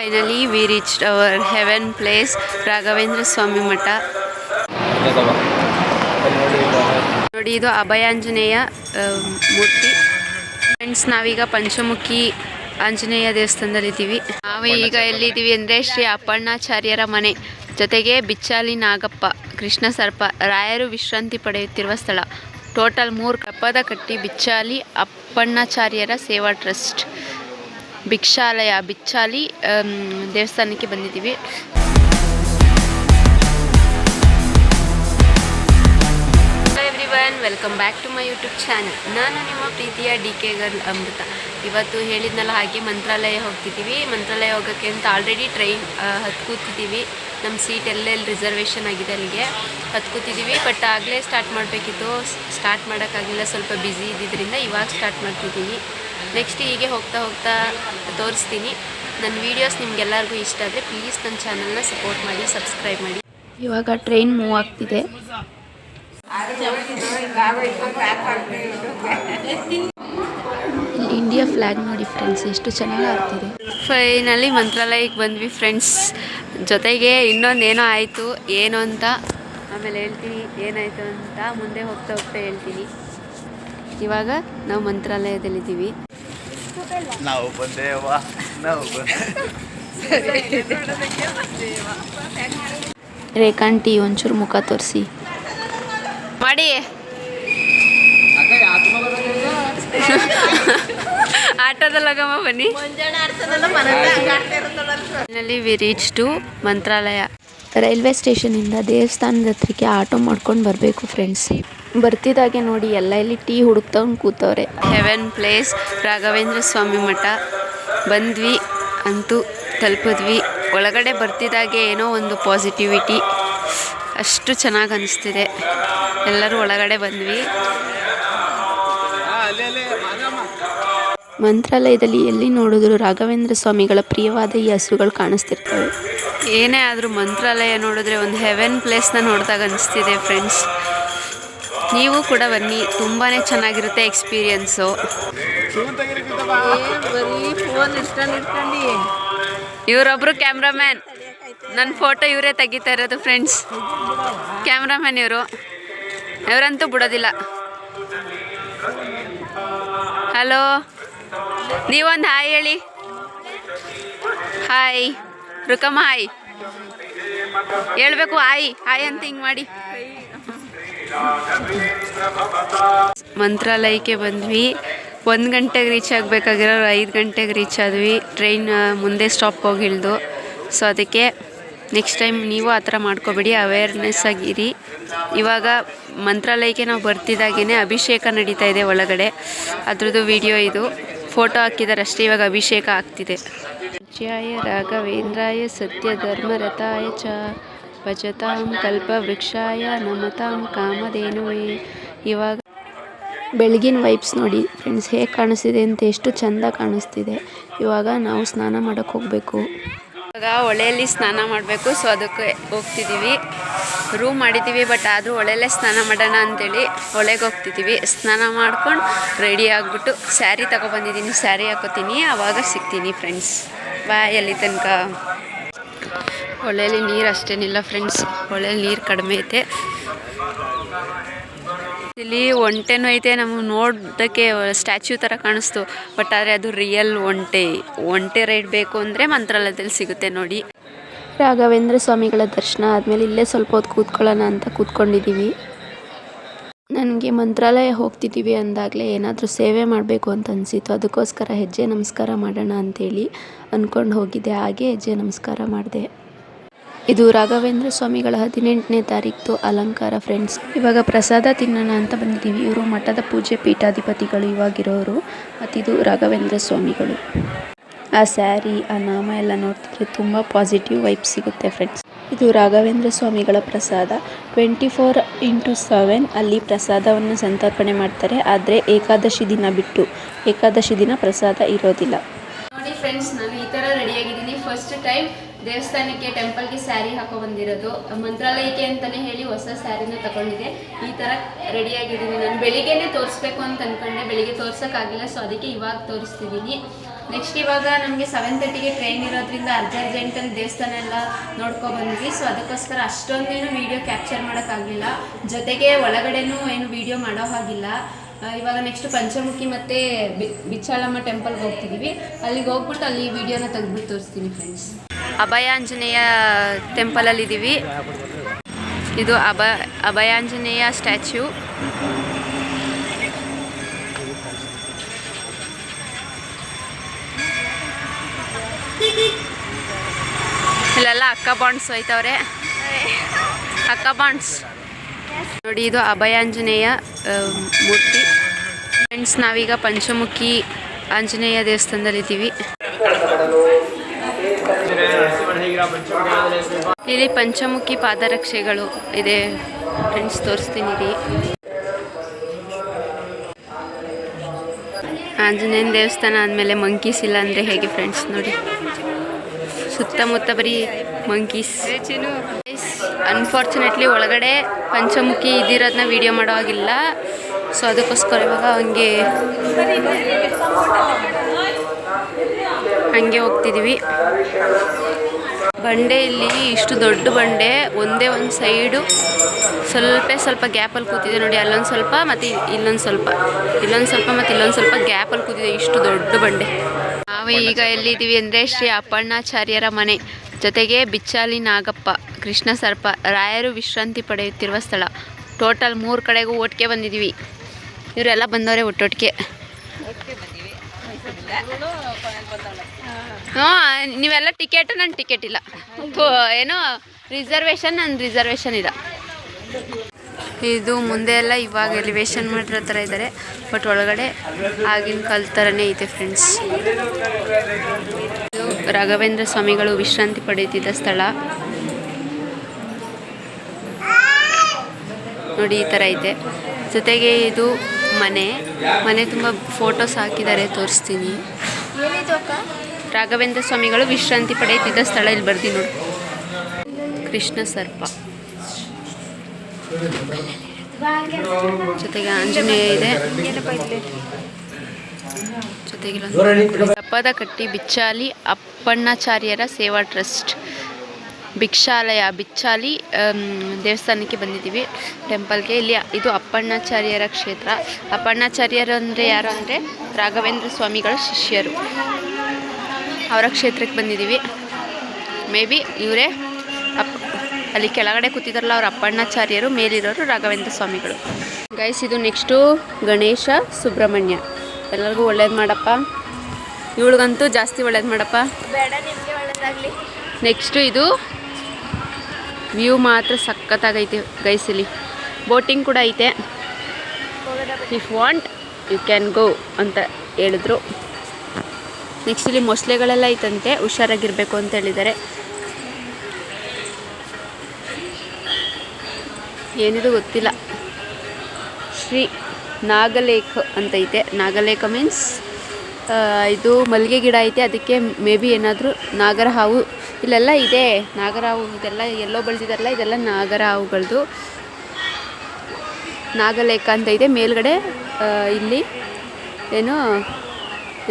Finally we reach our heaven place Raghavendra Swami Mutt. ನೋಡಿ, ಇದು ಅಭಯಾಂಜನೇಯ ಮೂರ್ತಿ. Friends ನಾವೀಗ ಪಂಚಮುಖಿ ಆಂಜನೇಯ ದೇವಸ್ಥಾನದಲ್ಲಿದ್ದೀವಿ. ನಾವು ಈಗ ಎಲ್ಲಿದ್ದೀವಿ ಅಂದರೆ ಶ್ರೀ ಅಪ್ಪಣ್ಣಾಚಾರ್ಯರ ಮನೆ. ಜೊತೆಗೆ ಬಿಚ್ಚಾಲಿ ನಾಗಪ್ಪ, ಕೃಷ್ಣ ಸರ್ಪ, ರಾಯರು ವಿಶ್ರಾಂತಿ ಪಡೆಯುತ್ತಿರುವ ಸ್ಥಳ. ಟೋಟಲ್ ಮೂರು ಕಪ್ಪದ ಕಟ್ಟಿ ಬಿಚ್ಚಾಲಿ ಅಪ್ಪಣ್ಣಾಚಾರ್ಯರ ಸೇವಾ ಟ್ರಸ್ಟ್. ಭಿಕ್ಷಾಲಯ ಬಿಚ್ಚಾಲಿ ದೇವಸ್ಥಾನಕ್ಕೆ ಬಂದಿದ್ದೀವಿ. Welcome back to my YouTube channel ನಾನು ನಿಮ್ಮ ಪ್ರೀತಿಯ ಡಿ ಕೆ ಗರ್ಲ್ ಅಮೃತ. ಇವತ್ತು ಹೇಳಿದ್ನಲ್ಲ ಹಾಗೆ ಮಂತ್ರಾಲಯ ಹೋಗ್ತಿದ್ದೀವಿ. ಮಂತ್ರಾಲಯ ಹೋಗೋಕ್ಕೆ ಅಂತ ಆಲ್ರೆಡಿ ಟ್ರೈನ್ ಹತ್ತು ಕೂತಿದ್ದೀವಿ. ನಮ್ಮ ಸೀಟ್ ಎಲ್ಲೆಲ್ಲಿ ರಿಸರ್ವೇಷನ್ ಆಗಿದೆ ಅಲ್ಲಿಗೆ. ಹತ್ತು ಕೂತಿದ್ದೀವಿ ಬಟ್ ಆಗಲೇ ಸ್ಟಾರ್ಟ್ ಮಾಡಬೇಕಿತ್ತು. ಸ್ಟಾರ್ಟ್ ಮಾಡೋಕ್ಕಾಗಿಲ್ಲ, ಸ್ವಲ್ಪ ಬ್ಯುಸಿ ಇದ್ದಿದ್ದರಿಂದ ಇವಾಗ ಸ್ಟಾರ್ಟ್ ಮಾಡ್ತಿದ್ದೀವಿ. ನೆಕ್ಸ್ಟ್ ಹೀಗೆ ಹೋಗ್ತಾ ಹೋಗ್ತಾ ತೋರಿಸ್ತೀನಿ. ನನ್ನ ವೀಡಿಯೋಸ್ ನಿಮ್ಗೆಲ್ಲರಿಗೂ ಇಷ್ಟ ಆದರೆ ಪ್ಲೀಸ್ ನನ್ನ ಚಾನಲ್ನ ಸಪೋರ್ಟ್ ಮಾಡಿ ಸಬ್ಸ್ಕ್ರೈಬ್ ಮಾಡಿ. ಇವಾಗ ಟ್ರೈನ್ ಮೂವ್ ಆಗ್ತಿದೆ. ಇಂಡಿಯಾ ಫ್ಲ್ಯಾಗ್ ನೋಡಿ ಫ್ರೆಂಡ್ಸ್ ಎಷ್ಟು ಚೆನ್ನಾಗಿ ಆಗ್ತಿದೆ. ಫೈನಲಿ ಮಂತ್ರಾಲಯಕ್ಕೆ ಬಂದ್ವಿ ಫ್ರೆಂಡ್ಸ್ ಜೊತೆಗೆ ಇನ್ನೊಂದೇನೋ ಆಯಿತು, ಏನು ಅಂತ ಆಮೇಲೆ ಹೇಳ್ತೀನಿ, ಏನಾಯಿತು ಅಂತ ಮುಂದೆ ಹೋಗ್ತಾ ಹೋಗ್ತಾ ಹೇಳ್ತೀನಿ. ಇವಾಗ ನಾವು ಮಂತ್ರಾಲಯದಲ್ಲಿದ್ದೀವಿ. ನಾವು ಬಂದೇವಾ ನಾವು ರೇಖಾಂಟಿ ಒಂಚೂರು ಮುಖ ತೋರಿಸಿ. ಮಾಡಿ. ಆಟೋದಲ್ಲಗಮ್ಮ ಬನ್ನಿ. Finally we reach to Mantralaya. Railway ಸ್ಟೇಷನಿಂದ ದೇವಸ್ಥಾನದ ಹತ್ರಕ್ಕೆ ಆಟೋ ಮಾಡ್ಕೊಂಡು ಬರಬೇಕು ಫ್ರೆಂಡ್ಸ್ ಬರ್ತಿದ್ದಾಗೆ ನೋಡಿ ಎಲ್ಲ ಇಲ್ಲಿ ಟೀ ಹುಡುಕ್ತವ್ನು ಕೂತವ್ರೆ. Heaven place Raghavendra Swami Math. ಬಂದ್ವಿ, ಅಂತೂ ತಲುಪಿದ್ವಿ. ಒಳಗಡೆ ಬರ್ತಿದ್ದಾಗೆ ಏನೋ ಒಂದು ಪಾಸಿಟಿವಿಟಿ ಅಷ್ಟು ಚೆನ್ನಾಗಿ ಅನಿಸ್ತಿದೆ. ಎಲ್ಲರೂ ಒಳಗಡೆ ಬಂದ್ವಿ. ಮಂತ್ರಾಲಯದಲ್ಲಿ ಎಲ್ಲಿ ನೋಡಿದ್ರು ರಾಘವೇಂದ್ರ ಸ್ವಾಮಿಗಳ ಪ್ರಿಯವಾದ ಈ ಹಸುಗಳು ಕಾಣಿಸ್ತಿರ್ತವೆ. ಏನೇ ಆದರೂ ಮಂತ್ರಾಲಯ ನೋಡಿದ್ರೆ ಒಂದು ಹೆವೆನ್ ಪ್ಲೇಸ್ನ ನೋಡಿದಾಗ ಅನಿಸ್ತಿದೆ ಫ್ರೆಂಡ್ಸ್ ನೀವು ಕೂಡ ಬನ್ನಿ ತುಂಬಾ ಚೆನ್ನಾಗಿರುತ್ತೆ ಎಕ್ಸ್ಪೀರಿಯನ್ಸು ಇವರೊಬ್ರು ಕ್ಯಾಮ್ರಾಮ್ಯಾನ್ ನನ್ನ ಫೋಟೋ ಇವರೇ ತೆಗಿತಾ ಇರೋದು ಫ್ರೆಂಡ್ಸ್ ಕ್ಯಾಮ್ರಾಮ್ಯಾನ್ ಇವರು. ಇವರಂತೂ ಬಿಡೋದಿಲ್ಲ. ಹಲೋ ನೀವೊಂದು ಹಾಯ್ ಹೇಳಿ. ಹಾಯ್ ರುಕಮ್ಮ ಹಾಯ್ ಹೇಳ್ಬೇಕು ಹಾಯ್ ಹಾಯ್ ಅಂತ ಹಿಂಗೆ ಮಾಡಿ. ಮಂತ್ರಾಲಯಕ್ಕೆ ಬಂದ್ವಿ. ಒಂದು ಗಂಟೆಗೆ ರೀಚ್ ಆಗಬೇಕಾಗಿರೋರು ಐದು ಗಂಟೆಗೆ ರೀಚ್ ಆದ್ವಿ. ಟ್ರೈನ್ ಮುಂದೆ ಸ್ಟಾಪ್ ಹೋಗಿ ಇಳ್ದು. ಸೊ ಅದಕ್ಕೆ ನೆಕ್ಸ್ಟ್ ಟೈಮ್ ನೀವು ಆ ಥರ ಮಾಡ್ಕೋಬೇಡಿ ಅವೇರ್ನೆಸ್ ಆಗಿರಿ ಇವಾಗ ಮಂತ್ರಾಲಯಕ್ಕೆ ನಾವು ಬರ್ತಿದ್ದಾಗೇ ಅಭಿಷೇಕ ನಡೀತಾ ಇದೆ ಒಳಗಡೆ. ಅದ್ರದ್ದು ವಿಡಿಯೋ ಇದು. ಫೋಟೋ ಹಾಕಿದಾರಷ್ಟೇ ಇವಾಗ ಅಭಿಷೇಕ ಆಗ್ತಿದೆ. ಜಯ ರಾಘವೇಂದ್ರಾಯ ಸತ್ಯ ಧರ್ಮರಥಾಯ ಚ ಭಜತಾಂ ಕಲ್ಪವೃಕ್ಷಾಯ ನಮತಾಂ ಕಾಮಧೇನುವೆ. ಇವಾಗ ಬೆಳಗಿನ ವೈಬ್ಸ್ ನೋಡಿ ಫ್ರೆಂಡ್ಸ್, ಹೇಗೆ ಕಾಣಿಸ್ತಿದೆ ಅಂತ ಎಷ್ಟು ಚಂದ ಕಾಣಿಸ್ತಿದೆ. ಇವಾಗ ನಾವು ಸ್ನಾನ ಮಾಡೋಕ್ಕೆ ಹೋಗಬೇಕು. ಇವಾಗ ಹೊಳೆಯಲ್ಲಿ ಸ್ನಾನ ಮಾಡಬೇಕು, ಸೊ ಅದಕ್ಕೆ ಹೋಗ್ತಿದ್ದೀವಿ ರೂಮ್ ಮಾಡಿದ್ದೀವಿ ಬಟ್ ಆದರೂ ಹೊಳೆಯಲ್ಲೇ ಸ್ನಾನ ಮಾಡೋಣ ಅಂತೇಳಿ ಹೊಳೆಗೆ ಹೋಗ್ತಿದ್ದೀವಿ ಸ್ನಾನ ಮಾಡ್ಕೊಂಡು ರೆಡಿ ಆಗಿಬಿಟ್ಟು ಸ್ಯಾರಿ ತಗೊಬಂದಿದ್ದೀನಿ, ಸ್ಯಾರಿ ಹಾಕೋತೀನಿ ಆವಾಗ ಸಿಗ್ತೀನಿ ಫ್ರೆಂಡ್ಸ್. ಬಾಯ್ ಅಲ್ಲಿ ತನಕ. ಹೊಳೆಯಲ್ಲಿ ನೀರು ಅಷ್ಟೇನಿಲ್ಲ ಫ್ರೆಂಡ್ಸ್ ಹೊಳೆಯಲ್ಲಿ ನೀರು ಕಡಿಮೆ ಐತೆ. ಇಲ್ಲಿ ಒಂಟೆನೂ ಐತೆ ನಮಗೆ ನೋಡೋದಕ್ಕೆ ಸ್ಟ್ಯಾಚ್ಯೂ ಥರ ಕಾಣಿಸ್ತು. ಬಟ್ ಆದರೆ ಅದು ರಿಯಲ್ ಒಂಟೆ. ಒಂಟೆ ರೈಡ್ ಬೇಕು ಅಂದರೆ ಮಂತ್ರಾಲಯದಲ್ಲಿ ಸಿಗುತ್ತೆ ನೋಡಿ. ರಾಘವೇಂದ್ರ ಸ್ವಾಮಿಗಳ ದರ್ಶನ ಆದಮೇಲೆ ಇಲ್ಲೇ ಸ್ವಲ್ಪ ಹೊತ್ತು ಕೂತ್ಕೊಳ್ಳೋಣ ಅಂತ ಕೂತ್ಕೊಂಡಿದ್ದೀವಿ ನನಗೆ ಮಂತ್ರಾಲಯ ಹೋಗ್ತಿದ್ದೀವಿ ಅಂದಾಗಲೇ ಏನಾದರೂ ಸೇವೆ ಮಾಡಬೇಕು ಅಂತ ಅನಿಸಿತು ಅದಕ್ಕೋಸ್ಕರ ಹೆಜ್ಜೆ ನಮಸ್ಕಾರ ಮಾಡೋಣ ಅಂತೇಳಿ ಅಂದ್ಕೊಂಡು ಹೋಗಿದ್ದೆ. ಹಾಗೆ ಹೆಜ್ಜೆ ನಮಸ್ಕಾರ ಮಾಡಿದೆ. ಇದು ರಾಘವೇಂದ್ರ ಸ್ವಾಮಿಗಳ ಹದಿನೆಂಟನೇ ತಾರೀಕು ಅಲಂಕಾರ ಫ್ರೆಂಡ್ಸ್ ಇವಾಗ ಪ್ರಸಾದ ತಿನ್ನೋಣ ಅಂತ ಬಂದಿದ್ದೀವಿ ಇವರು ಮಠದ ಪೂಜೆ ಪೀಠಾಧಿಪತಿಗಳು ಇವಾಗಿರೋರು. ಮತ್ತಿದು ರಾಘವೇಂದ್ರ ಸ್ವಾಮಿಗಳು. ಆ ಸ್ಯಾರಿ ಆ ನಾಮ ಎಲ್ಲ ನೋಡ್ತಿದ್ರೆ ತುಂಬ ಪಾಸಿಟಿವ್ ವೈಬ್ ಸಿಗುತ್ತೆ ಫ್ರೆಂಡ್ಸ್ ಇದು ರಾಘವೇಂದ್ರ ಸ್ವಾಮಿಗಳ ಪ್ರಸಾದ. ಟ್ವೆಂಟಿ ಫೋರ್ ಇಂಟು ಸೆವೆನ್ ಅಲ್ಲಿ ಪ್ರಸಾದವನ್ನು ಸಂತರ್ಪಣೆ ಮಾಡ್ತಾರೆ. ಆದರೆ ಏಕಾದಶಿ ದಿನ ಬಿಟ್ಟು ಏಕಾದಶಿ ದಿನ ಪ್ರಸಾದ ಇರೋದಿಲ್ಲ. ನೋಡಿ ಫ್ರೆಂಡ್ಸ್ ನಾನು ಈ ಥರ ರೆಡಿಯಾಗಿದ್ದೀನಿ ಫಸ್ಟ್ ಟೈಮ್ ದೇವಸ್ಥಾನಕ್ಕೆ ಟೆಂಪಲ್ಗೆ ಸ್ಯಾರಿ ಹಾಕೋ ಬಂದಿರೋದು. ಮಂತ್ರಾಲಯಕ್ಕೆ ಅಂತಲೇ ಹೇಳಿ ಹೊಸ ಸ್ಯಾರಿನ ತಗೊಂಡಿದ್ದೆ. ಈ ಥರ ರೆಡಿಯಾಗಿದ್ದೀನಿ ನಾನು ಬೆಳಿಗ್ಗೆನೇ ತೋರಿಸ್ಬೇಕು ಅಂತ ಅಂದ್ಕೊಂಡೆ ಬೆಳಿಗ್ಗೆ ತೋರ್ಸೋಕ್ಕಾಗಿಲ್ಲ. ಸೊ ಅದಕ್ಕೆ ಇವಾಗ ತೋರಿಸ್ತಿದ್ದೀನಿ. ನೆಕ್ಸ್ಟ್ ಇವಾಗ ನಮಗೆ ಸೆವೆನ್ ತರ್ಟಿಗೆ ಟ್ರೈನ್ ಇರೋದ್ರಿಂದ ಅರ್ಜ ಅರ್ಜೆಂಟಲ್ಲಿ ದೇವಸ್ಥಾನ ಎಲ್ಲ ನೋಡ್ಕೊ ಬಂದ್ವಿ. ಸೊ ಅದಕ್ಕೋಸ್ಕರ ಅಷ್ಟೊಂದೇನು ವಿಡಿಯೋ ಕ್ಯಾಪ್ಚರ್ ಮಾಡೋಕ್ಕಾಗಲಿಲ್ಲ. ಜೊತೆಗೆ ಒಳಗಡೆನೂ ಏನು ವಿಡಿಯೋ ಮಾಡೋ ಹಾಗಿಲ್ಲ. ಇವಾಗ ನೆಕ್ಸ್ಟ್ ಪಂಚಮುಖಿ ಮತ್ತು ಬಿಚ್ಚಾಳಮ್ಮ ಟೆಂಪಲ್ಗೆ ಹೋಗ್ತಿದ್ದೀವಿ ಅಲ್ಲಿಗೆ ಹೋಗ್ಬಿಟ್ಟು ಅಲ್ಲಿ ವಿಡಿಯೋನ ತೆಗೆದ್ಬಿಟ್ಟು ತೋರಿಸ್ತೀನಿ ಫ್ರೆಂಡ್ಸ್ ಅಭಯಾಂಜನೇಯ ಟೆಂಪಲಲ್ಲಿ ಇದ್ದೀವಿ ಇದು ಅಭ ಅಭಯಾಂಜನೇಯ ಸ್ಟ್ಯಾಚ್ಯೂ ಇಲ್ಲೆಲ್ಲ ಅಕ್ಕ ಬಾಂಡ್ಸ್ ಹೋಯ್ತವ್ರೆ. ಅಕ್ಕ ಬಾಂಡ್ಸ್. ನೋಡಿ, ಇದು ಅಭಯ ಆಂಜನೇಯ ಮೂರ್ತಿ. ಫ್ರೆಂಡ್ಸ್ ನಾವೀಗ ಪಂಚಮುಖಿ ಆಂಜನೇಯ ದೇವಸ್ಥಾನದಲ್ಲಿದ್ದೀವಿ ಇಲ್ಲಿ ಪಂಚಮುಖಿ ಪಾದರಕ್ಷೆಗಳು ಇದೆ. ಫ್ರೆಂಡ್ಸ್ ತೋರಿಸ್ತೀನಿ ಆಂಜನೇಯನ ದೇವಸ್ಥಾನ ಆದಮೇಲೆ ಮಂಕೀಸ್ ಇಲ್ಲ ಅಂದರೆ ಹೇಗೆ ಫ್ರೆಂಡ್ಸ್ ನೋಡಿ? ಸುತ್ತಮುತ್ತ ಬರೀ ಮಂಕೀಸ್ ಅನ್ಫಾರ್ಚುನೇಟ್ಲಿ ಒಳಗಡೆ ಪಂಚಮುಖಿ ಇದ್ದಿರೋದನ್ನ ವಿಡಿಯೋ ಮಾಡೋ ಹಾಗಿಲ್ಲ. ಸೊ ಅದಕ್ಕೋಸ್ಕರ ಇವಾಗ ಹಂಗೆ ಹಂಗೆ ಹೋಗ್ತಿದ್ದೀವಿ ಬಂಡೆ ಇಲ್ಲಿ ಇಷ್ಟು ದೊಡ್ಡ ಬಂಡೆ, ಒಂದೇ ಒಂದು ಸೈಡು ಸ್ವಲ್ಪ ಸ್ವಲ್ಪ ಗ್ಯಾಪಲ್ಲಿ ಕೂತಿದೆ ನೋಡಿ, ಅಲ್ಲೊಂದು ಸ್ವಲ್ಪ ಮತ್ತು ಇಲ್ಲೊಂದು ಸ್ವಲ್ಪ. ಇಲ್ಲೊಂದು ಸ್ವಲ್ಪ ಮತ್ತು ಇಲ್ಲೊಂದು ಸ್ವಲ್ಪ ಗ್ಯಾಪಲ್ಲಿ ಕೂತಿದೆ ಇಷ್ಟು ದೊಡ್ಡ ಬಂಡೆ. ನಾವು ಈಗ ಎಲ್ಲಿದ್ದೀವಿ ಅಂದರೆ ಶ್ರೀ ಅಪ್ಪಣ್ಣಾಚಾರ್ಯರ ಮನೆ. ಜೊತೆಗೆ ಬಿಚ್ಚಾಲಿ ನಾಗಪ್ಪ, ಕೃಷ್ಣ ಸರ್ಪ, ರಾಯರು ವಿಶ್ರಾಂತಿ ಪಡೆಯುತ್ತಿರುವ ಸ್ಥಳ. ಟೋಟಲ್ ಮೂರು ಕಡೆಗೂ ಒಟ್ಟಿಗೆ ಬಂದಿದ್ದೀವಿ. ಇವರೆಲ್ಲ ಬಂದವರೇ ಒಟ್ಟೊಟ್ಟಿಗೆ. ಹಾಂ ನೀವೆಲ್ಲ ಟಿಕೆಟ್ ನನ್ನ ಟಿಕೆಟ್ ಇಲ್ಲ. ಏನು ರಿಸರ್ವೇಷನ್ ನನ್ನ ರಿಸರ್ವೇಶನ್ ಇಲ್ಲ. ಇದು ಮುಂದೆ ಎಲ್ಲ ಇವಾಗ ಎಲಿವೇಶನ್ ಮಾಡಿರೋ ಥರ ಇದ್ದಾರೆ ಬಟ್ ಒಳಗಡೆ ಆಗಿನ ಕಾಲ ಥರನೇ ಐತೆ ಫ್ರೆಂಡ್ಸ್ ಇದು ರಾಘವೇಂದ್ರ ಸ್ವಾಮಿಗಳು ವಿಶ್ರಾಂತಿ ಪಡೆಯುತ್ತಿದ್ದ ಸ್ಥಳ. ನೋಡಿ ಈ ಥರ ಇದೆ. ಜೊತೆಗೆ ಇದು ಮನೆ. ಮನೆ ತುಂಬ ಫೋಟೋಸ್ ಹಾಕಿದ್ದಾರೆ ತೋರಿಸ್ತೀನಿ. ರಾಘವೇಂದ್ರ ಸ್ವಾಮಿಗಳು ವಿಶ್ರಾಂತಿ ಪಡೆಯುತ್ತಿದ್ದ ಸ್ಥಳ ಇಲ್ಲಿ ಬರ್ದಿ ನೋಡಿ. ಕೃಷ್ಣ ಸರ್ಪ. ಜೊತೆಗೆ ಆಂಜನೇಯ ಇದೆ. ಜೊತೆಗೆ ದಪ್ಪದ ಕಟ್ಟಿ ಬಿಚ್ಚಾಲಿ ಅಪ್ಪಣ್ಣಾಚಾರ್ಯರ ಸೇವಾ ಟ್ರಸ್ಟ್. ಭಿಕ್ಷಾಲಯ, ಬಿಚ್ಚಾಲಿ ದೇವಸ್ಥಾನಕ್ಕೆ ಬಂದಿದ್ದೀವಿ. ಟೆಂಪಲ್ಗೆ ಇಲ್ಲಿ ಇದು ಅಪ್ಪಣ್ಣಾಚಾರ್ಯರ ಕ್ಷೇತ್ರ. ಅಪ್ಪಣ್ಣಾಚಾರ್ಯರು ಅಂದರೆ ಯಾರು ಅಂದರೆ ರಾಘವೇಂದ್ರ ಸ್ವಾಮಿಗಳ ಶಿಷ್ಯರು. ಅವರ ಕ್ಷೇತ್ರಕ್ಕೆ ಬಂದಿದ್ದೀವಿ. ಮೇ ಬಿ ಇವರೇ ಅಪ್ಪ ಅಲ್ಲಿ ಕೆಳಗಡೆ ಕೂತಿದ್ದಾರಲ್ಲ ಅವ್ರ ಅಪ್ಪಣ್ಣಾಚಾರ್ಯರು ಮೇಲಿರೋರು ರಾಘವೇಂದ್ರ ಸ್ವಾಮಿಗಳು. ಗೈಸ್ ಇದು ನೆಕ್ಸ್ಟು ಗಣೇಶ ಸುಬ್ರಹ್ಮಣ್ಯ. ಎಲ್ಲರಿಗೂ ಒಳ್ಳೇದು ಮಾಡಪ್ಪ. ಇವಳಿಗಂತೂ ಜಾಸ್ತಿ ಒಳ್ಳೇದು ಮಾಡಪ್ಪ. ನೆಕ್ಸ್ಟು ಇದು ವ್ಯೂ ಮಾತ್ರ ಸಖತ್ತಾಗೈತೆ ಗೈಸ್ ಇಲ್ಲಿ. ಬೋಟಿಂಗ್ ಕೂಡ ಐತೆ. If want you can go ಅಂತ ಹೇಳಿದ್ರು. ನೆಕ್ಸ್ಟ್ ಇಲ್ಲಿ ಮೊಸಳೆಗಳೆಲ್ಲ ಐತಂತೆ, ಹುಷಾರಾಗಿರಬೇಕು ಅಂತ ಹೇಳಿದ್ದಾರೆ. ಏನಿದು ಗೊತ್ತಿಲ್ಲ. ಶ್ರೀ ನಾಗಲೇಖ ಅಂತೈತೆ. ನಾಗಲೇಖ ಮೀನ್ಸ್ ಇದು ಮಲ್ಲಿಗೆ ಗಿಡ ಐತೆ, ಅದಕ್ಕೆ ಮೇ ಬಿ ಏನಾದರೂ ನಾಗರ ಹಾವು ಇಲ್ಲೆಲ್ಲ ಇದೆ. ನಾಗರ ಹಾವು ಇದೆಲ್ಲ ಎಲ್ಲೋ ಬೆಳೆದಿದಾರಲ್ಲ ಇದೆಲ್ಲ ನಾಗರ ಹಾವುಗಳದು ನಾಗಲೇಖ ಅಂತ ಇದೆ. ಮೇಲ್ಗಡೆ ಇಲ್ಲಿ, ಏನು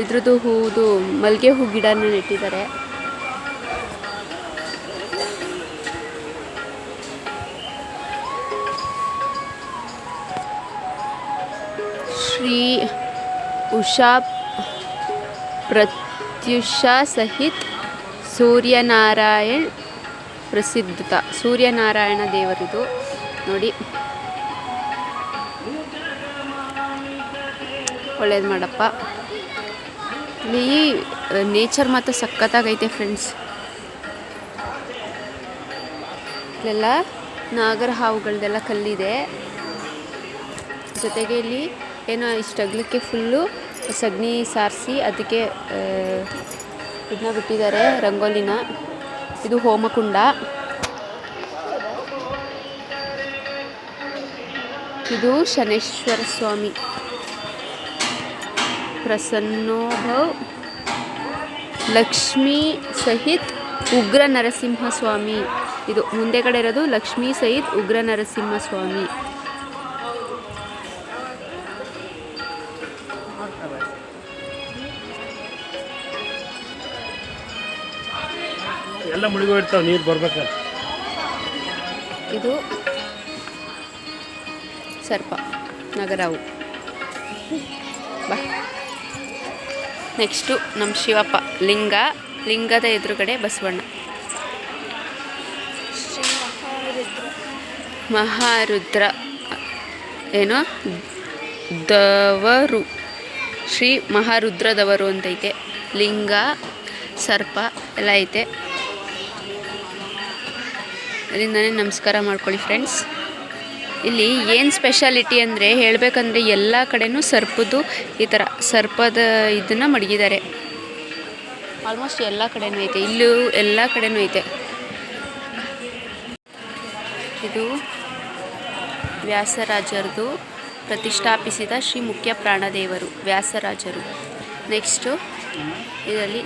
ಇದ್ರದ್ದು ಹೂದು ಮಲ್ಲಿಗೆ ಹೂ ಗಿಡನ ನೆಟ್ಟಿದ್ದಾರೆ. ಶ್ರೀ ಉಷಾ ಪ್ರತ್ಯುಷಾ ಸಹಿತ್ ಸೂರ್ಯನಾರಾಯಣ್ ಪ್ರಸಿದ್ಧತ ಸೂರ್ಯನಾರಾಯಣ ದೇವರಿದು. ನೋಡಿ. ಒಳ್ಳೇದು ಮಾಡಪ್ಪ. ಇಲ್ಲಿ ನೇಚರ್ ಮಾತ್ರ ಸಖತ್ತಾಗೈತೆ ಫ್ರೆಂಡ್ಸ್ ಇಲ್ಲೆಲ್ಲ ನಾಗರ ಹಾವುಗಳದೆಲ್ಲ ಕಲ್ಲಿದೆ. ಜೊತೆಗೆ ಇಲ್ಲಿ ಏನೋ ಇಷ್ಟು ಅಗಲಕ್ಕೆ ಫುಲ್ಲು ಸಗಣಿ ಸಾರಿಸಿ ಅದಕ್ಕೆ ಇದನ್ನ ಬಿಟ್ಟಿದ್ದಾರೆ, ರಂಗೋಲಿನ. ಇದು ಹೋಮಕುಂಡ. ಇದು ಶನೇಶ್ವರ ಸ್ವಾಮಿ. ಪ್ರಸನ್ನೋಭವ್ ಲಕ್ಷ್ಮೀ ಸಹಿತ್ ಉಗ್ರ ನರಸಿಂಹ ಸ್ವಾಮಿ ಇದು ಮುಂದೆ ಕಡೆ ಇರೋದು ಲಕ್ಷ್ಮೀ ಸಹಿತ್ ಉಗ್ರ ನರಸಿಂಹ ಸ್ವಾಮಿ ಎಲ್ಲ ಮುಳುಗೋಗಿರ್ತಾವೆ ನೀರು ಬರ್ಬೇಕು ಇದು ಸರ್ಪ ನಗರವು. ಬಾ. ನೆಕ್ಸ್ಟು ನಮ್ಮ ಶಿವಪ್ಪ. ಲಿಂಗ, ಲಿಂಗದ ಎದುರುಗಡೆ ಬಸವಣ್ಣ. ಮಹಾರುದ್ರ. ಏನು? ದವರು. ಶ್ರೀ ಮಹಾರುದ್ರದವರು ಅಂತೈತೆ. ಲಿಂಗ, ಸರ್ಪ ಎಲ್ಲ ಐತೆ. ಅದರಿಂದನೇ ನಮಸ್ಕಾರ ಮಾಡ್ಕೊಳ್ಳಿ ಫ್ರೆಂಡ್ಸ್ ಇಲ್ಲಿ ಏನು ಸ್ಪೆಷಾಲಿಟಿ ಅಂದರೆ ಹೇಳಬೇಕಂದ್ರೆ ಎಲ್ಲ ಕಡೆನೂ ಸರ್ಪದ್ದು ಈ ಥರ ಸರ್ಪದ ಇದನ್ನು ಮಡಗಿದ್ದಾರೆ. ಆಲ್ಮೋಸ್ಟ್ ಎಲ್ಲ ಕಡೆನೂ ಐತೆ. ಇಲ್ಲೂ ಎಲ್ಲ ಕಡೆನೂ ಐತೆ. ಇದು ವ್ಯಾಸರಾಜರದು ಪ್ರತಿಷ್ಠಾಪಿಸಿದ ಶ್ರೀ ಮುಖ್ಯ ಪ್ರಾಣದೇವರು ವ್ಯಾಸರಾಜರು. ನೆಕ್ಸ್ಟು ಇದರಲ್ಲಿ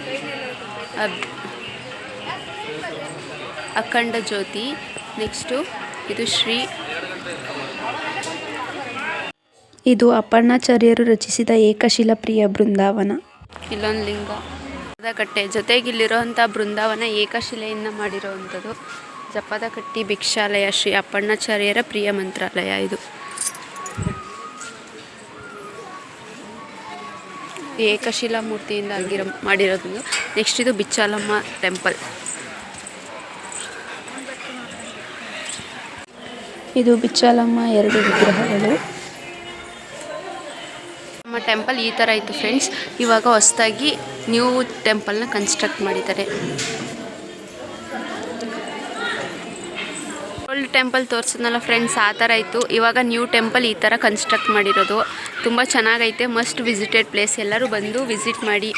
ಅಖಂಡ ಜ್ಯೋತಿ. ನೆಕ್ಸ್ಟು ಇದು ಶ್ರೀ ಇದು ಅಪ್ಪಣ್ಣಾಚಾರ್ಯರು ರಚಿಸಿದ ಏಕಶಿಲಾ ಪ್ರಿಯ ಬೃಂದಾವನ. ಇಲ್ಲೊಂದು ಲಿಂಗ. ಕಟ್ಟೆ. ಜೊತೆಗೆ ಇಲ್ಲಿರುವಂಥ ಬೃಂದಾವನ ಏಕಶಿಲೆಯಿಂದ ಮಾಡಿರುವಂಥದ್ದು. ಜಪದ ಕಟ್ಟಿ ಭಿಕ್ಷಾಲಯ, ಶ್ರೀ ಅಪ್ಪಣ್ಣಾಚಾರ್ಯರ ಪ್ರಿಯ ಮಂತ್ರಾಲಯ ಇದು. ಏಕಶಿಲಾ ಮೂರ್ತಿಯಿಂದ ಆಗಿರೋ ಮಾಡಿರೋದು. ನೆಕ್ಸ್ಟ್ ಇದು ಬಿಚ್ಚಾಲಮ್ಮ ಟೆಂಪಲ್ ಇದು ಬಿಚ್ಚಾಲಮ್ಮ ಎರಡು ವಿಗ್ರಹಗಳು. ನಮ್ಮ ಟೆಂಪಲ್ ಈ ಥರ ಇತ್ತು ಫ್ರೆಂಡ್ಸ್. ಇವಾಗ ಹೊಸದಾಗಿ ನ್ಯೂ ಟೆಂಪಲ್ನ ಕನ್ಸ್ಟ್ರಕ್ಟ್ ಮಾಡಿದ್ದಾರೆ. ಓಲ್ಡ್ ಟೆಂಪಲ್ ತೋರಿಸಿದ್ನಲ್ಲ ಫ್ರೆಂಡ್ಸ್ ಆ ಥರ ಇತ್ತು. ಇವಾಗ ನ್ಯೂ ಟೆಂಪಲ್ ಈ ಥರ ಕನ್ಸ್ಟ್ರಕ್ಟ್ ಮಾಡಿರೋದು. ತುಂಬ ಚೆನ್ನಾಗೈತೆ ಮಸ್ಟ್ ವಿಸಿಟೆಡ್ ಪ್ಲೇಸ್ ಎಲ್ಲರೂ ಬಂದು ವಿಸಿಟ್ ಮಾಡಿ.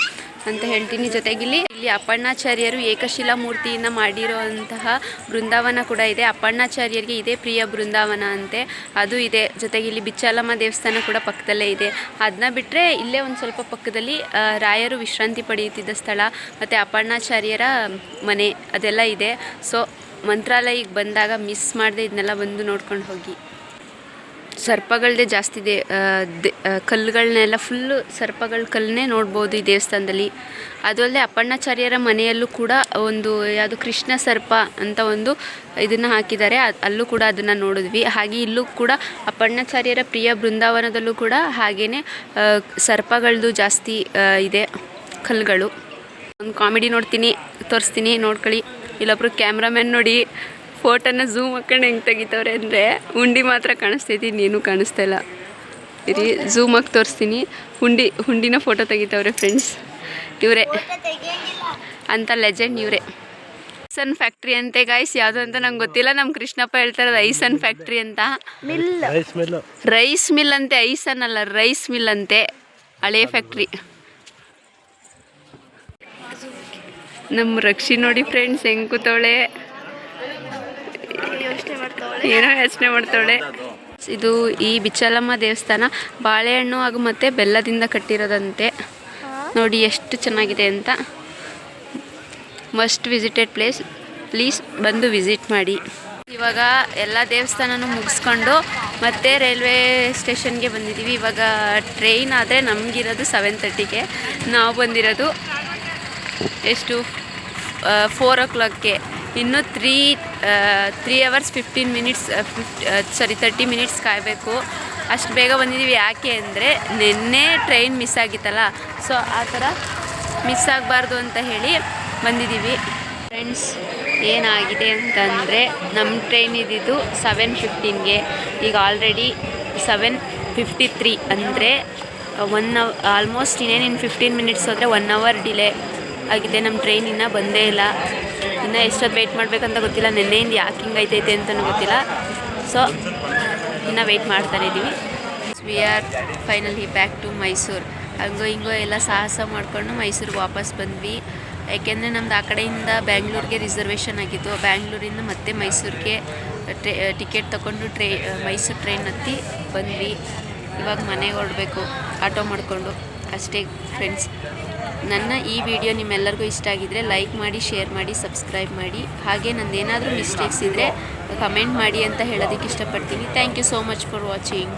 ಅಂತ ಹೇಳ್ತೀನಿ. ಜೊತೆಗಿಲ್ಲಿ ಇಲ್ಲಿ ಅಪ್ಪಣ್ಣಾಚಾರ್ಯರು ಏಕಶಿಲಾ ಮೂರ್ತಿಯಿಂದ ಮಾಡಿರುವಂತಹ ಬೃಂದಾವನ ಕೂಡ ಇದೆ. ಅಪ್ಪಣ್ಣಾಚಾರ್ಯರಿಗೆ ಇದೇ ಪ್ರಿಯ ಬೃಂದಾವನ ಅಂತೆ. ಅದು ಇದೆ. ಜೊತೆಗೆ ಇಲ್ಲಿ ಬಿಚ್ಚಾಲಮ್ಮ ದೇವಸ್ಥಾನ ಕೂಡ ಪಕ್ಕದಲ್ಲೇ ಇದೆ. ಅದನ್ನ ಬಿಟ್ಟರೆ ಇಲ್ಲೇ ಒಂದು ಸ್ವಲ್ಪ ಪಕ್ಕದಲ್ಲಿ ರಾಯರು ವಿಶ್ರಾಂತಿ ಪಡೆಯುತ್ತಿದ್ದ ಸ್ಥಳ, ಮತ್ತು ಅಪ್ಪಣ್ಣಾಚಾರ್ಯರ ಮನೆ ಅದೆಲ್ಲ ಇದೆ. ಸೊ, ಮಂತ್ರಾಲಯಕ್ಕೆ ಬಂದಾಗ ಮಿಸ್ ಮಾಡದೆ ಇದನ್ನೆಲ್ಲ ಬಂದು ನೋಡ್ಕೊಂಡು ಹೋಗಿ. ಸರ್ಪಗಳದ್ದೇ ಜಾಸ್ತಿ ದೆ- ಕಲ್ಲುಗಳನ್ನೆಲ್ಲ ಫುಲ್ಲು ಸರ್ಪಗಳ ಕಲ್ಲನ್ನೇ ನೋಡ್ಬೋದು ಈ ದೇವಸ್ಥಾನದಲ್ಲಿ. ಅದು ಅಲ್ಲದೆ ಅಪ್ಪಣ್ಣಾಚಾರ್ಯರ ಮನೆಯಲ್ಲೂ ಕೂಡ ಒಂದು ಯಾವುದು ಕೃಷ್ಣ ಸರ್ಪ ಅಂತ ಒಂದು ಇದನ್ನು ಹಾಕಿದ್ದಾರೆ. ಅಲ್ಲೂ ಕೂಡ ಅದನ್ನು ನೋಡಿದ್ವಿ. ಹಾಗೆ ಇಲ್ಲೂ ಕೂಡ ಅಪ್ಪಣ್ಣಾಚಾರ್ಯರ ಪ್ರಿಯ ಬೃಂದಾವನದಲ್ಲೂ ಕೂಡ ಹಾಗೆಯೇ ಸರ್ಪಗಳದ್ದು ಜಾಸ್ತಿ ಇದೆ ಕಲ್ಲುಗಳು. ಒಂದು ಕಾಮಿಡಿ ನೋಡ್ತೀನಿ, ತೋರಿಸ್ತೀನಿ, ನೋಡ್ಕೊಳ್ಳಿ. ಇಲ್ಲೊಬ್ರು ಕ್ಯಾಮ್ರಾಮ್ಯಾನ್ ನೋಡಿ. ಫೋಟೋನ ಝೂಮ್ ಹಾಕೊಂಡು ಹೆಂಗೆ ತೆಗಿತವ್ರೆ ಅಂದರೆ ಹುಂಡಿ ಮಾತ್ರ ಕಾಣಿಸ್ತೈತಿ ನೀನು ಕಾಣಿಸ್ತಾ ಇಲ್ಲ. ಇರಿ ಝೂಮ್ ಹಾಕಿ ತೋರಿಸ್ತೀನಿ. ಹುಂಡಿ ಹುಂಡಿನ ಫೋಟೋ ತೆಗಿತವ್ರೆ ಫ್ರೆಂಡ್ಸ್ ಇವರೇ. ಅಂತ ಲೆಜೆಂಡ್ ಇವರೇ. ಐಸನ್ ಫ್ಯಾಕ್ಟ್ರಿ ಅಂತೆ ಗಾಯ್ಸ್ ಯಾವುದು ಅಂತ ನಂಗೆ ಗೊತ್ತಿಲ್ಲ. ನಮ್ಮ ಕೃಷ್ಣಪ್ಪ ಹೇಳ್ತಾರೆ ಐಸನ್ ಫ್ಯಾಕ್ಟ್ರಿ ಅಂತ. ಮಿಲ್ ರೈಸ್ ಮಿಲ್ ಅಂತೆ ಐಸನ್ ಅಲ್ಲ ರೈಸ್ ಮಿಲ್ ಅಂತೆ. ಹಳೆ ಫ್ಯಾಕ್ಟ್ರಿ ನಮ್ಮ ರಕ್ಷಿ ನೋಡಿ ಫ್ರೆಂಡ್ಸ್ ಹೆಂಗ್ ಕೂತವಳೆ. ಯೋಚನೆ ಮಾಡ್ತಾವಳೆ? ಏನೋ ಯೋಚನೆ ಮಾಡ್ತಾವಳೆ. ಇದು ಈ ಬಿಚ್ಚಲಮ್ಮ ದೇವಸ್ಥಾನ ಬಾಳೆಹಣ್ಣು ಹಾಗೂ ಮತ್ತೆ ಬೆಲ್ಲದಿಂದ ಕಟ್ಟಿರೋದಂತೆ. ನೋಡಿ ಎಷ್ಟು ಚೆನ್ನಾಗಿದೆ ಅಂತ. ಮಸ್ಟ್ ವಿಸಿಟೆಡ್ ಪ್ಲೇಸ್ ಪ್ಲೀಸ್ ಬಂದು ವಿಸಿಟ್ ಮಾಡಿ. ಇವಾಗ ಎಲ್ಲ ದೇವಸ್ಥಾನನೂ ಮುಗಿಸ್ಕೊಂಡು ಮತ್ತೆ ರೈಲ್ವೆ ಸ್ಟೇಷನ್ಗೆ ಬಂದಿದ್ದೀವಿ. ಇವಾಗ ಟ್ರೈನ್ ಆದರೆ ನಮಗಿರೋದು ಸೆವೆನ್ ತರ್ಟಿಗೆ ನಾವು ಬಂದಿರೋದು ಎಷ್ಟು ಫೋರ್ ಓ ಕ್ಲಾಕ್ಗೆ ಇನ್ನು three three hours fifteen minutes fifty sorry thirty minutes ಕಾಯಬೇಕು. ಅಷ್ಟು ಬೇಗ ಬಂದಿದ್ದೀವಿ ಯಾಕೆ ಅಂದರೆ ನಿನ್ನೆ ಟ್ರೈನ್ ಮಿಸ್ ಆಗಿತ್ತಲ್ಲ. ಸೊ ಆ ಥರ ಮಿಸ್ ಆಗಬಾರ್ದು ಅಂತ ಹೇಳಿ ಬಂದಿದ್ದೀವಿ ಫ್ರೆಂಡ್ಸ್ ಏನಾಗಿದೆ ಅಂತಂದರೆ ನಮ್ಮ ಟ್ರೈನ್ ಇದ್ದಿದ್ದು ಸೆವೆನ್ ಫಿಫ್ಟೀನ್ಗೆ ಈಗ ಆಲ್ರೆಡಿ ಸೆವೆನ್ ಫಿಫ್ಟಿ ತ್ರೀ ಅಂದರೆ ಒನ್ ಅವ್ ಆಲ್ಮೋಸ್ಟ್ ಇನ್ನೇನು ಇನ್ನು ಫಿಫ್ಟೀನ್ ಮಿನಿಟ್ಸ್ ಹೋದರೆ ಒನ್ ಅವರ್ ಡಿಲೇ ಆಗಿದೆ. ನಮ್ಮ ಟ್ರೈನ್ ಇನ್ನೂ ಬಂದೇ ಇಲ್ಲ. ಇನ್ನೂ ಎಷ್ಟೊತ್ತು ವೆಯ್ಟ್ ಮಾಡಬೇಕಂತ ಗೊತ್ತಿಲ್ಲ. ನಿನ್ನೆಯಿಂದ ಯಾಕೆ ಹಿಂಗೆ ಐತೈತೆ ಅಂತಲೂ ಗೊತ್ತಿಲ್ಲ. ಸೊ ಇನ್ನೂ ವೆಯ್ಟ್ ಮಾಡ್ತಾನೆ ಇದ್ದೀವಿ. We are finally back to Mysuru ಹಂಗೋ ಹಿಂಗೋ ಎಲ್ಲ ಸಾಹಸ ಮಾಡಿಕೊಂಡು ಮೈಸೂರಿಗೆ ವಾಪಸ್ ಬಂದ್ವಿ. ಯಾಕೆಂದರೆ ನಮ್ದು ಆ ಕಡೆಯಿಂದ ಬ್ಯಾಂಗ್ಳೂರಿಗೆ ರಿಸರ್ವೇಷನ್ ಆಗಿತ್ತು. ಬ್ಯಾಂಗ್ಳೂರಿಂದ ಮತ್ತೆ ಮೈಸೂರಿಗೆ ಟ್ರೇ ಟಿಕೆಟ್ ತೊಗೊಂಡು ಟ್ರೇ ಮೈಸೂರು ಟ್ರೈನ್ ಹತ್ತಿ ಬಂದ್ವಿ. ಇವಾಗ ಮನೆಗೆ ಹೊರಡಬೇಕು. ಆಟೋ ಮಾಡಿಕೊಂಡು ಅಷ್ಟೇ ಫ್ರೆಂಡ್ಸ್ ನನ್ನ ಈ ವಿಡಿಯೋ ನಿಮ್ಮೆಲ್ಲರಿಗೂ ಇಷ್ಟ ಆಗಿದ್ದರೆ ಲೈಕ್ ಮಾಡಿ, ಶೇರ್ ಮಾಡಿ, ಸಬ್ಸ್ಕ್ರೈಬ್ ಮಾಡಿ. ಹಾಗೆ ನಂದೇನಾದರೂ ಮಿಸ್ಟೇಕ್ಸ್ ಇದ್ದರೆ ಕಮೆಂಟ್ ಮಾಡಿ ಅಂತ ಹೇಳೋದಕ್ಕೆ ಇಷ್ಟಪಡ್ತೀನಿ. Thank you so much for watching